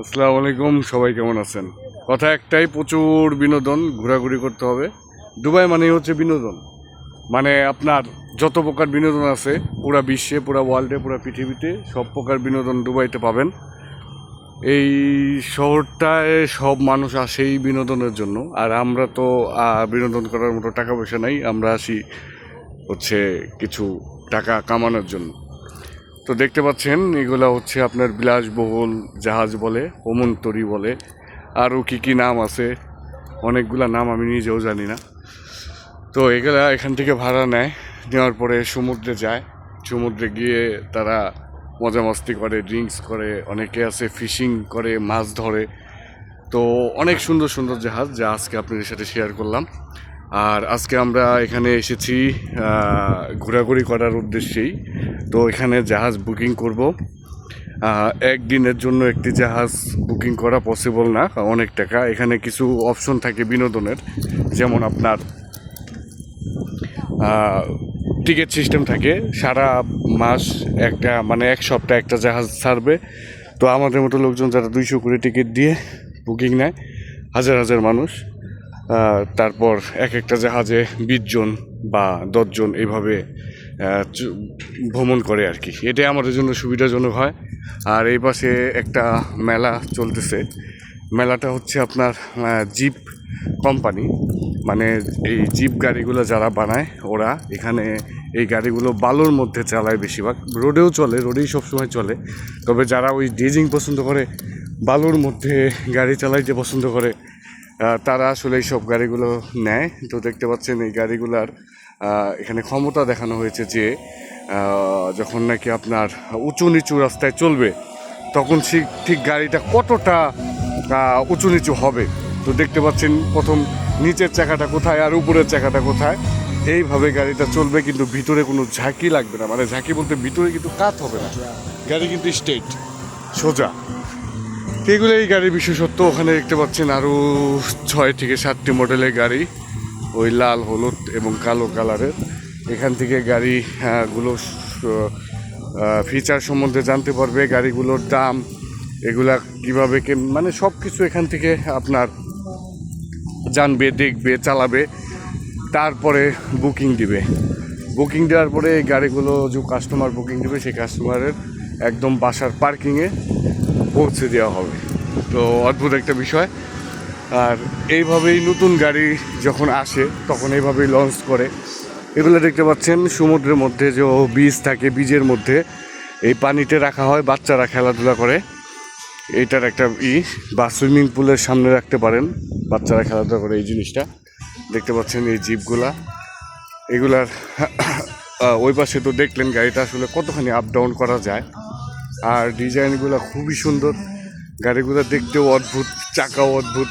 আসসালামু আলাইকুম, সবাই কেমন আছেন? কথা একটাই, প্রচুর বিনোদন, ঘোরাঘুরি করতে হবে। দুবাই মানেই হচ্ছে বিনোদন। মানে আপনার যত প্রকার বিনোদন আছে, পুরা বিশ্বে, পুরা ওয়ার্ল্ডে পুরা পৃথিবীতে সব প্রকার বিনোদন দুবাইতে পাবেন। এই শহরটায় সব মানুষ আসেই বিনোদনের জন্য। আর আমরা তো বিনোদন করার মতো টাকা পয়সা নাই, আমরা আসি হচ্ছে কিছু টাকা কামানোর জন্য। তো দেখতে পাচ্ছেন, এগুলা হচ্ছে আপনার বিলাসবহুল জাহাজ বলে ওমন্তরি বলে। আরও কি কি নাম আছে? অনেকগুলা নাম আমি নিজেও জানি না। তো এগুলা এখান থেকে ভাড়া নেয়, নেওয়ার পরে সমুদ্রে যায়। সমুদ্রে গিয়ে তারা মজা মস্তি করে, ড্রিঙ্কস করে, অনেকে আছে ফিশিং করে, মাছ ধরে। তো অনেক সুন্দর সুন্দর জাহাজ যা আজকে আপনাদের সাথে শেয়ার করলাম। আর আজকে আমরা এখানে এসেছি ঘোরাঘুরি করার উদ্দেশ্যেই। তো এখানে জাহাজ বুকিং করব। একদিনের জন্য একটি জাহাজ বুকিং করা পসিবল না, অনেক টাকা। এখানে কিছু অপশন থাকে বিনোদনের, যেমন আপনার টিকিট সিস্টেম থাকে। সারা মাস একটা মানে এক সপ্তাহ একটা জাহাজ ছাড়বে। তো আমাদের মতো লোকজন যারা দুইশো করে টিকিট দিয়ে বুকিং নেয়, হাজার হাজার মানুষ তারপর এক একটা জাহাজে বিশজন বা দশজন এইভাবে ভ্রমণ করে আর কি। এটাই আমাদের জন্য সুবিধাজনক হয়। আর এই পাশে একটা মেলা চলতেছে। মেলাটা হচ্ছে আপনার জিপ কোম্পানি। মানে এই জিপ গাড়িগুলো যারা বানায়, ওরা এখানে এই গাড়িগুলো বালুর মধ্যে চালায় বেশিরভাগ। রোডেও চলে, রোডেই সবসময় চলে। তবে যারা ওই ডেজিং পছন্দ করে, বালুর মধ্যে গাড়ি চালাইতে পছন্দ করে তারা আসলে এইসব গাড়িগুলো নেয়। তো দেখতে পাচ্ছেন এই গাড়িগুলার এখানে ক্ষমতা দেখানো হয়েছে যে যখন নাকি আপনার উঁচু নিচু রাস্তায় চলবে, তখন ঠিক ঠিক গাড়িটা কতটা উঁচু নিচু হবে। তো দেখতে পাচ্ছেন প্রথম নিচের চাকাটা কোথায় আর উপরের চাকাটা কোথায়। এইভাবে গাড়িটা চলবে, কিন্তু ভিতরে কোনো ঝাঁকি লাগবে না। মানে ঝাঁকি বলতে ভিতরে কিন্তু কাত হবে না। গাড়ি কিন্তু স্ট্রেট সোজা। এই গাড়ির বিশেষত্ব ওখানে দেখতে পাচ্ছেন আরও ছয় থেকে সাতটি মডেলের গাড়ি ওই লাল হলুদ এবং কালো কালারের এখান থেকে গাড়ি আহ, গুলো ফিচার সম্বন্ধে জানতে পারবে গাড়িগুলোর দাম এগুলা কীভাবে কে মানে সব কিছু এখান থেকে আপনার জানবে দেখবে চালাবে। তারপরে বুকিং দিবে। বুকিং দেওয়ার পরে এই গাড়িগুলো যে কাস্টমার বুকিং দেবে সেই কাস্টমারের একদম বাসার পার্কিংয়ে পৌঁছে দেওয়া হবে। তো অদ্ভুত একটা বিষয়। আর এইভাবেই নতুন গাড়ি যখন আসে, তখন এইভাবেই লঞ্চ করে। এগুলো দেখতে পাচ্ছেন, সমুদ্রের মধ্যে যে বীজ থাকে বীজের মধ্যে। এই পানিতে রাখা হয়, বাচ্চারা খেলাধুলা করে। এইটার একটা ই, বা সুইমিং পুলের সামনে রাখতে পারেন, বাচ্চারা খেলাধুলা করে এই জিনিসটা। দেখতে পাচ্ছেন এই জিপগুলা এগুলার ওই পাশে তো দেখলেন গাড়িটা আসলে কতখানি আপ ডাউন করা যায়। আর ডিজাইনগুলো খুবই সুন্দর। গাড়িগুলো দেখতেও অদ্ভুত, চাকাও অদ্ভুত।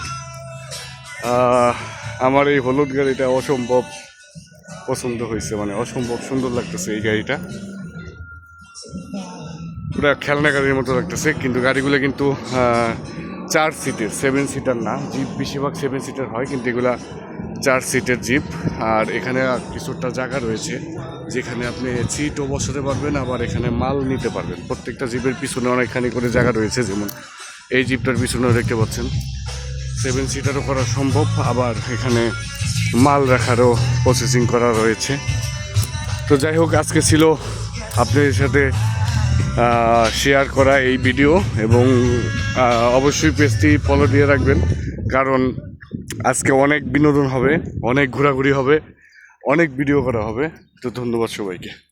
আমার এই হলুদ গাড়িটা অসম্ভব পছন্দ হয়েছে মানে অসম্ভব সুন্দর লাগতেছে এই গাড়িটা। পুরো খেলনা গাড়ির মতো লাগতেছে, কিন্তু গাড়িগুলো কিন্তু চার সিটের সেভেন সিটার না। জিপ বেশিরভাগ সেভেন সিটার হয়, কিন্তু এগুলা চার সিটের জিপ, আর এখানে কিছুটা জায়গা রয়েছে যেখানে আপনি সিটও বসাতে পারবেন, আবার এখানে মাল নিতে পারবেন। প্রত্যেকটা জিপের পিছনে অনেকখানি করে জায়গা রয়েছে, যেমন এই জিপটার পিছনেও দেখতে পাচ্ছেন। সেভেন সিটারও করা সম্ভব, আবার এখানে মাল রাখারও প্রসেসিং করা রয়েছে। তো যাই হোক, আজকে ছিল আপনাদের সাথে শেয়ার করা এই ভিডিও এবং অবশ্যই পেজটি ফলো দিয়ে রাখবেন, কারণ আজকে অনেক বিনোদন হবে অনেক ঘোরাঘুরি হবে অনেক ভিডিও করা হবে। তো ধন্যবাদ সবাইকে।